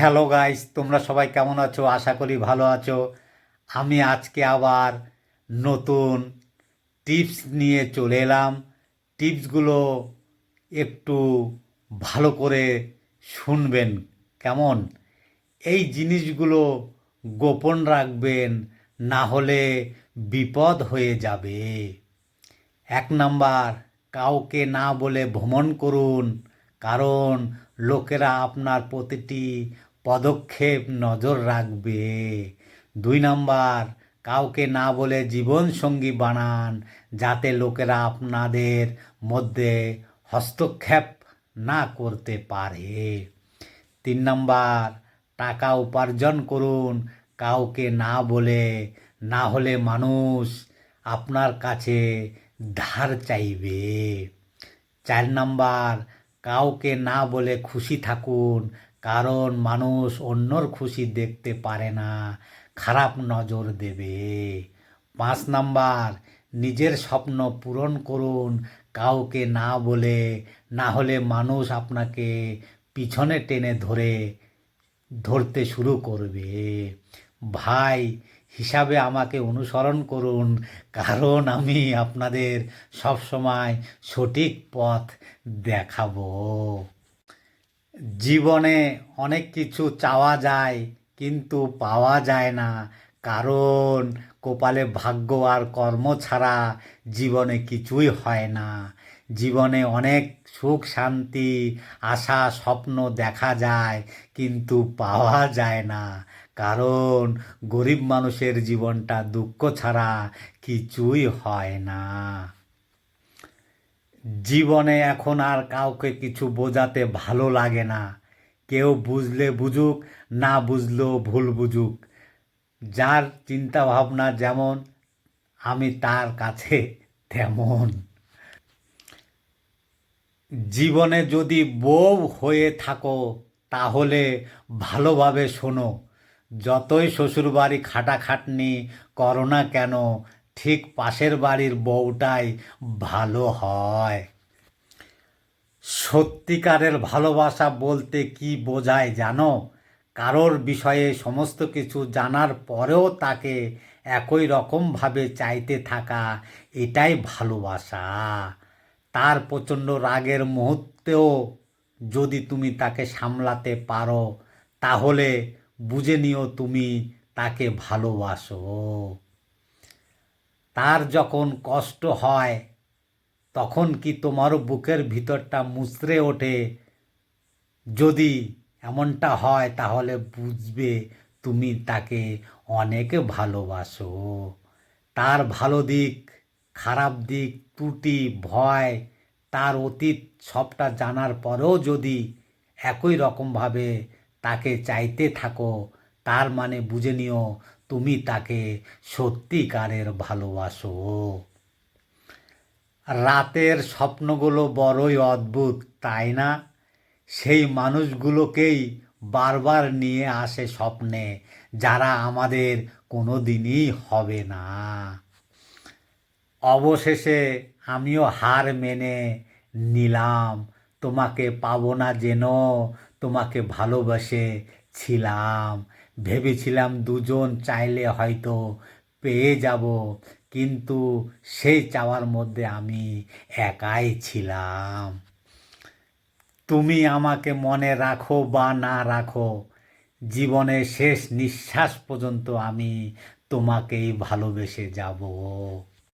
Hello guys তোমরা সবাই কেমন আছো? আশা করি ভালো আছো। আমি আজকে আবার নতুন টিপস নিয়ে চলে এলাম। টিপসগুলো একটু ভালো করে শুনবেন, কেমন? এই জিনিসগুলো গোপন রাখবেন, না হলে বিপদ হয়ে যাবে। এক নাম্বার, কাউকে না বলে ভ্রমণ করুন। কারণ লোকেরা আপনার প্রতিটি পদক্ষেপ নজর রাখবে। দুই নাম্বার, কাউকে না বলে জীবনসঙ্গী বানান, যাতে লোকেরা আপনাদের মধ্যে হস্তক্ষেপ না করতে পারে। তিন নাম্বার, টাকা উপার্জন করুন, কাউকে না বলে না হলে মানুষ আপনার কাছে ধার চাইবে। চার নাম্বার, কাউকে না বলে খুশি থাকুন কারণ মানুষ অন্যর খুশি দেখতে পারে না, খারাপ নজর দেবে। পাঁচ নাম্বার, নিজের স্বপ্ন পূরণ করুন, কাউকে না বলে, না হলে মানুষ আপনাকে পিছনে টেনে ধরে, ধরতে শুরু করবে। ভাই, হিসাবে আমাকে অনুসরণ করুন, কারণ আমি আপনাদের সবসময় সঠিক পথ দেখাবো। জীবনে অনেক কিছু চাওয়া যায়, কিন্তু পাওয়া যায় না। কারণ কপালে ভাগ্য আর কর্ম ছাড়া জীবনে কিছুই হয় না। জীবনে অনেক সুখ, শান্তি, আশা, স্বপ্ন দেখা যায়, কিন্তু পাওয়া যায় না। কারণ গরিব মানুষের জীবনটা দুঃখ ছাড়া কিছুই হয় না। জীবনে এখন আর কাউকে কিছু বোঝাতে ভালো লাগে না। কেউ বুঝলে বুঝুক, না বুঝলেও ভুল বুঝুক। যার চিন্তা ভাবনা যেমন, আমি তার কাছে তেমন। জীবনে যদি বউ হয়ে থাকো, তাহলে ভালোভাবে শোনো। যতই শ্বশুরবাড়ি খাটাখাটনি করো না কেন ঠিক পাশের বাড়ির বউটাই ভালো হয়। সত্যিকারের ভালোবাসা বলতে কি বোঝায় জানো? কারোর বিষয়ে সমস্ত কিছু জানার পরেও তাকে একই রকমভাবে চাইতে থাকা এটাই ভালোবাসা। তার প্রচণ্ড রাগের মুহূর্তেও যদি তুমি তাকে সামলাতে পারো, তাহলে বুঝে নিও তুমি তাকে ভালোবাসো। তার যখন কষ্ট হয়, তখন কি তোমারও বুকের ভিতরটা মুচড়ে ওঠে? যদি এমনটা হয়, তাহলে বুঝবে তুমি তাকে অনেক ভালোবাসো। তার ভালো দিক, খারাপ দিক, ত্রুটি, ভয়, তার অতীত সবটা জানার পরেও যদি একই রকমভাবে তাকে চাইতে থাকো, তার মানে বুঝে নিও তুমি তাকে সত্যিকারের ভালোবাসো। রাতের স্বপ্নগুলো বড়ই অদ্ভুত, তাই না? সেই মানুষগুলোকেই বারবার নিয়ে আসে স্বপ্নে, যারা আমাদের কোনো দিনই হবে না। অবশেষে আমিও হার মেনে নিলাম, তোমাকে পাবো না যেন তোমাকে ভালোবাসে ছিলাম। ভেবেছিলাম দুজন চাইলে হয়তো পেয়ে যাব, কিন্তু সেই চাওয়ার মধ্যে আমি একাই ছিলাম। তুমি আমাকে মনে রাখো বা না রাখো, জীবনের শেষ নিঃশ্বাস পর্যন্ত আমি তোমাকেই ভালোবেসে যাব।